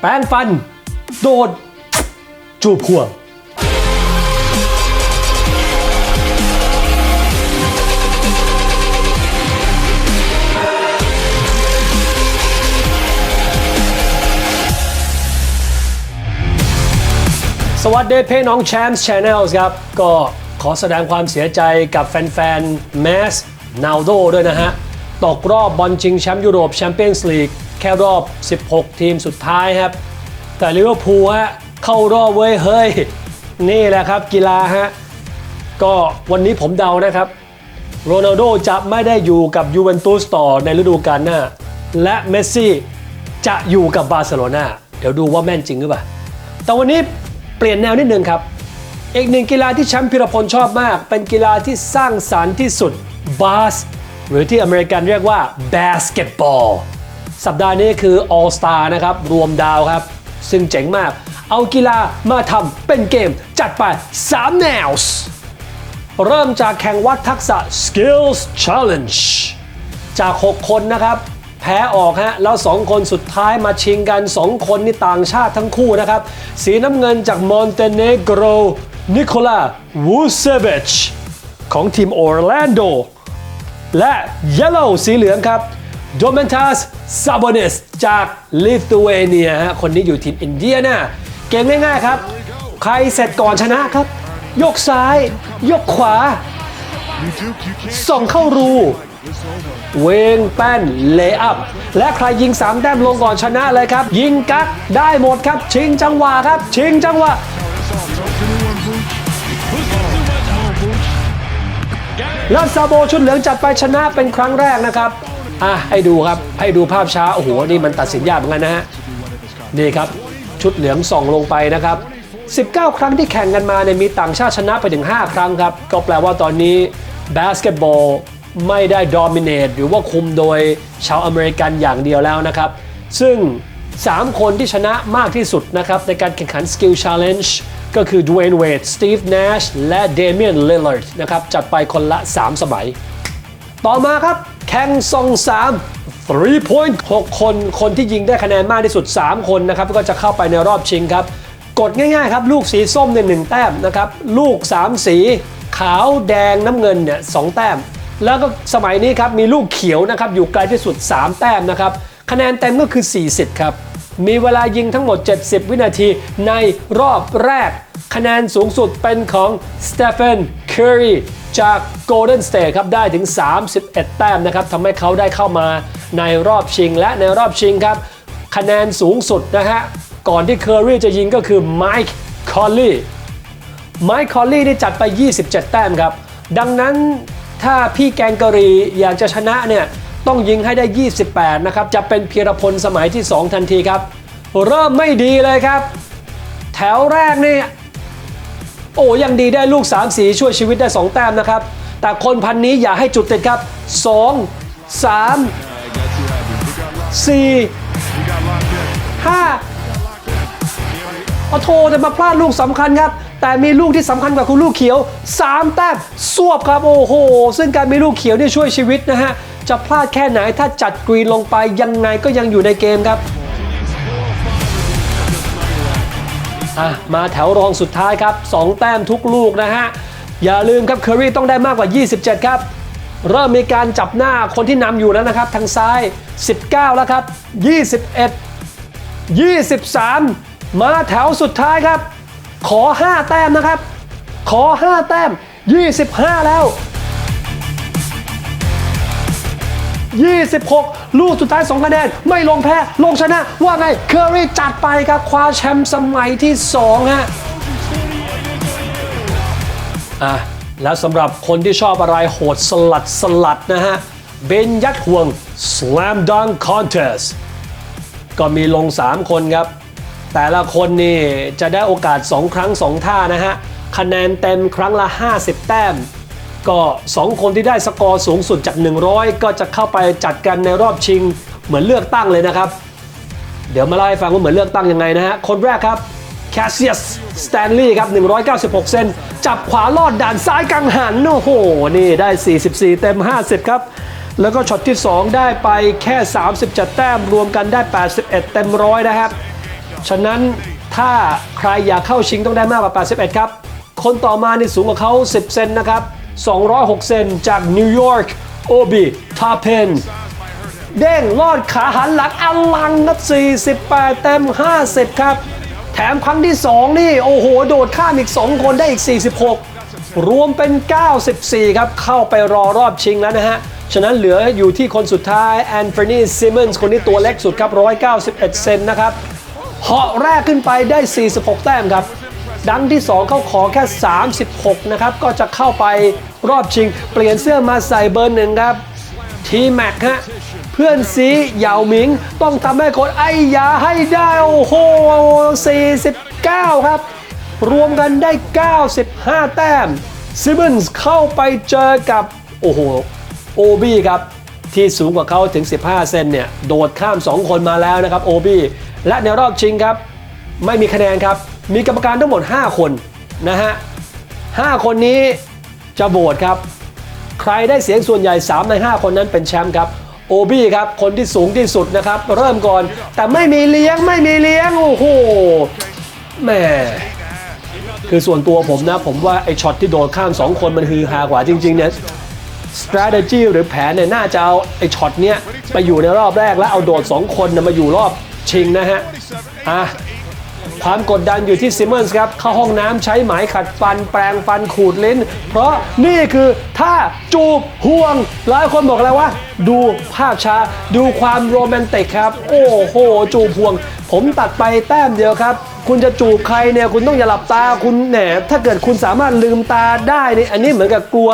แปรงฟัน โดด จูบห่วง สวัสดีเพ่น้องแชมป์ชแนลครับ ก็ขอแสดงความเสียใจกับแฟนๆแมสนาโดด้วยนะฮะ ตกรอบบอลชิงแชมป์ยุโรปแชมเปี้ยนส์ลีก แค่รอบ 16 ทีมสุดท้ายครับ แต่ลิเวอร์พูลฮะเข้ารอบเว้ยเฮ้ย นี่แหละครับกีฬาฮะ ก็วันนี้ผมเดานะครับโรนัลโดจะไม่ได้อยู่กับยูเวนตุสต่อในฤดูกาลหน้า และเมสซี่จะอยู่กับบาร์เซโลนาเดี๋ยวดูว่าแม่นจริงหรือเปล่า แต่วันนี้เปลี่ยนแนวนิดนึงครับ อีกหนึ่งกีฬาที่แชมป์พิรพลชอบมาก เป็นกีฬาที่สร้างสารรค์ที่สุดบาสหรือที่อเมริกันเรียกว่าบาสเกตบอล สัปดาห์นี้คือ All Star นะครับ รวมดาวครับ ซึ่งเจ๋งมาก เอากีฬามาทำเป็นเกมจัดไป 3 แนว เริ่มจากแข่งวัดทักษะ Skills Challenge จาก 6 คนนะครับ แพ้ออกฮะ แล้ว 2 คนสุดท้ายมาชิงกัน 2 คนนี่ต่างชาติทั้งคู่นะครับ สีน้ำเงินจากมอนเตเนโกรนิโคลาวูเซเวชของทีมออร์แลนโดและ Yellow สีเหลืองครับ โดเมนทัสซาบอนิสจากลิทัวเนียฮะคนนี้อยู่ทีมอินเดียนาเกมง่ายๆครับ ใครเสร็จก่อนชนะครับ ยกซ้าย ยกขวา ส่งเข้ารู เวงแป้นเลอัพ และใครยิง3แต้มลงก่อนชนะเลยครับ ยิงกักได้หมดครับ ชิงจังหวะครับ ชิงจังหวะแล้วซาโบชุดเหลืองจัดไปชนะเป็นครั้งแรกนะครับ อะให้ดูครับให้ดูภาพช้าโอ้โหนี่มันตัดสินยากเหมือนกันนะฮะนี่ครับชุดเหลืองส่องลงไปนะครับ 19 ครั้งที่แข่งกันมาเนี่ยมีต่างชาติชนะไปถึง 5 ครั้งครับ ก็แปลว่าตอนนี้บาสเกตบอลไม่ได้ดอมิเนตหรือว่าคุมโดยชาวอเมริกันอย่างเดียวแล้วนะครับ ซึ่ง 3 คนที่ชนะมากที่สุดนะครับ ในการแข่งขัน Skill Challenge ก็คือด w เ y n e Wade Steve Nash และ Damian Lillard นะครับจัดไปคนละ 3 สมัย ต่อมาครับ แข่งซอง3 3 point 6 คน คนที่ยิงได้คะแนนมากที่สุด 3 คนนะครับ ก็จะเข้าไปในรอบชิงครับ กดง่ายๆครับ ลูกสีส้มเนี่ยหนึ่งแต้มนะครับ ลูก 3 สี ขาวแดงน้ำเงินเนี่ยสองแต้ม แล้วก็สมัยนี้ครับ มีลูกเขียวนะครับ อยู่ไกลที่สุด 3 แต้มนะครับ คะแนนเต็มก็คือ 40 ครับ มีเวลายิงทั้งหมด 70 วินาทีในรอบแรก คะแนนสูงสุดเป็นของสเตฟ n นเคอรีจาก Golden State ครับได้ถึง 31 แต้มนะครับทำให้เขาได้เข้ามาในรอบชิง และในรอบชิงครับ คะแนนสูงสุดนะฮะ ก่อนที่เคอรีจะยิงก็คือไมค์คอลลี่ไมค์คอลลี่ได้จัดไป 27 แต้มครับ ดังนั้นถ้าพี่แกงกะรีอยากจะชนะเนี่ย ต้องยิงให้ได้ 28 นะครับ จะเป็นเพียรพลสมัยที่ 2 ทันทีครับ เริ่มไม่ดีเลยครับ แถวแรกนี่ โอ้ยังดีได้ลูก 3 สีช่วยชีวิตได้ 2 แต้มนะครับ แต่คนพันนี้อย่าให้จุดติดครับ 2 3 4 5เอาโทแต่มาพลาดลูกสำคัญครับ แต่มีลูกที่สำคัญกว่าคือลูกเขียว 3 แต้มสวบครับโอ้โห ซึ่งการมีลูกเขียวนี่ช่วยชีวิตนะฮะ จะพลาดแค่ไหนถ้าจัดกรีนลงไปยังไงก็ยังอยู่ในเกมครับ อะมาแถวรองสุดท้ายครับ 2 แต้มทุกลูกนะฮะ อย่าลืมครับเคอรี่ต้องได้มากกว่า 27 ครับ เริ่มมีการจับหน้าคนที่นำอยู่แล้วนะครับ ทางซ้าย 19 แล้วครับ 21 23 มาแถวสุดท้ายครับ ขอ 5 แต้มนะครับ ขอ 5 แต้ม 25 แล้ว 26 ลูกสุดท้าย 2 คะแนน ไม่ลงแพ้ ลงชนะว่าไงเคอรี่จัดไปครับ คว้าแชมป์สมัยที่ 2 ฮะอะแล้วสำหรับคนที่ชอบอะไรโหดสลัดสลัดนะฮะ เบนยัดห่วง Slam Dunk Contest ก็มีลง 3 คนครับ แต่ละคนนี่จะได้โอกาส 2 ครั้ง 2 ท่านะฮะ คะแนนเต็มครั้งละ 50 แต้ม ก็ 2 คนที่ได้สกอร์สูงสุดจาก 100 ก็จะเข้าไปจัดกันในรอบชิงเหมือนเลือกตั้งเลยนะครับ เดี๋ยวมาเล่าให้ฟังว่าเหมือนเลือกตั้งยังไงนะฮะ คนแรกครับ Cassius Stanley ครับ 196 เซนจับขวาลอดด่านซ้ายกังหันโอ้โห นี่ได้ 44 เต็ม 50 ครับ แล้วก็ช็อตที่ 2 ได้ไปแค่ 37 แต้มรวมกันได้ 81 เต็มร้อยนะครับ ฉะนั้นถ้าใครอยากเข้าชิงต้องได้มากกว่า 81 ครับ คนต่อมานี่สูงกว่าเขา10 เซนนะครับ 206 เซนจากนิวยอร์กโอบีทาเพนเด้งลอดขาหันหลังอลังครับ48 เต็ม 50 ครับ แถมครั้งที่ 2 นี่ โอ้โห โดดข้ามอีก 2 คนได้อีก 46 รวมเป็น 94 ครับ เข้าไปรอรอบชิงแล้วนะฮะ ฉะนั้นเหลืออยู่ที่คนสุดท้ายแอนฟรนีซิมมอนส์คนนี้ตัวเล็กสุดครับ 191 เซนนะครับเหาะแรกขึ้นไปได้ 46 แต้มครับ ดังที่ 2 เขาขอแค่ 36 นะครับ ก็จะเข้าไปรอบชิง เปลี่ยนเสื้อมาใส่เบอร์หนึ่งครับ ทีแม็กฮะ เพื่อนซีเหยาหมิง ต้องทำให้คนไอ้ยาให้ได้ โอ้โห 49 ครับ รวมกันได้ 95 แต้มซิม m นส์เข้าไปเจอกับ โอ้โห โอบี้ครับ ที่สูงกว่าเขาถึง 15 เซนเนี่ย โดดข้าม 2 คนมาแล้วนะครับ โอบี้และในรอบชิงครับ ไม่มีคะแนนครับ มีกรรมการทั้งหมด 5 คนนะฮะ5คนนี้จะโหวตครับ ใครได้เสียงส่วนใหญ่ 3 ใน 5 คนนั้นเป็นแชมป์ครับโอบี้ครับคนที่สูงที่สุดนะครับ เริ่มก่อนแต่ไม่มีเลี้ยงไม่มีเลี้ยง โอ้โหแม่คือส่วนตัวผมนะ ผมว่าไอ้ช็อตที่โดดข้าม 2 คนมันฮือฮากว่าจริง ๆ เนี่ย strategy หรือแผนเนี่ยน่าจะเอาไอ้ช็อตเนี้ยไปอยู่ในรอบแรกแล้วเอาโดด 2 คนนะมาอยู่รอบชิงนะฮะอะ ความกดดันอยู่ที่ซิมเมอนส์ครับ เข้าห้องน้ำใช้ไหมขัดฟัน แปรงฟันขูดลิ้น เพราะนี่คือท่าจูบห่วง หลายคนบอกแล้วว่า ดูภาพช้า ดูความโรแมนติกครับ โอ้โห จูบห่วง ผมตัดไปแต้มเดียวครับคุณจะจูบใครเนี่ยคุณต้องอย่าหลับตาคุณแหนถ้าเกิดคุณสามารถลืมตาได้นี่อันนี้เหมือนกับกลัว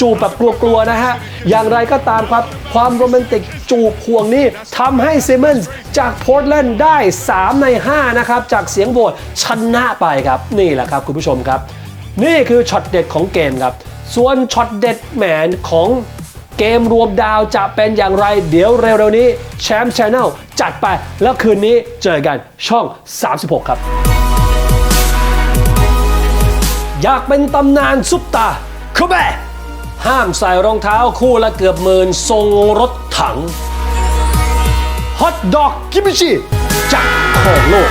จูบแบบกลัวๆนะฮะ อย่างไรก็ตามครับ ความโรแมนติกจูบห่วงนี้ทำให้ซิมมนส์จากโพร์ตแลนด์ได้ 3 ใน 5 นะครับ จากเสียงโหวตชนะไปครับ นี่แหละครับคุณผู้ชมครับ นี่คือช็อตเด็ดของเกมครับ ส่วนช็อตเด็ดแมนของเกมรวมดาวจะเป็นอย่างไร เดี๋ยวเร็วๆนี้แชมป์ชาแนลจัดไปแล้วคืนนี้เจอกันช่อง 36 ครับ อยากเป็นตำนานซุปตาคแบะ ห้ามใส่รองเท้าคู่ละเกือบหมื่นทรงรถถังฮอตดอกกิบิชิจากของโลก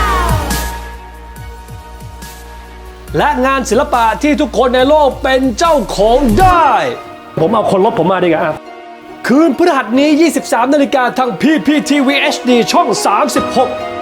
และงานศิลปะที่ทุกคนในโลกเป็นเจ้าของได้ ผมเอาคนลบผมมาดีกว่าคืนพฤหัสนี้ 23 นาฬิกาทาง PPTV HD ช่อง 36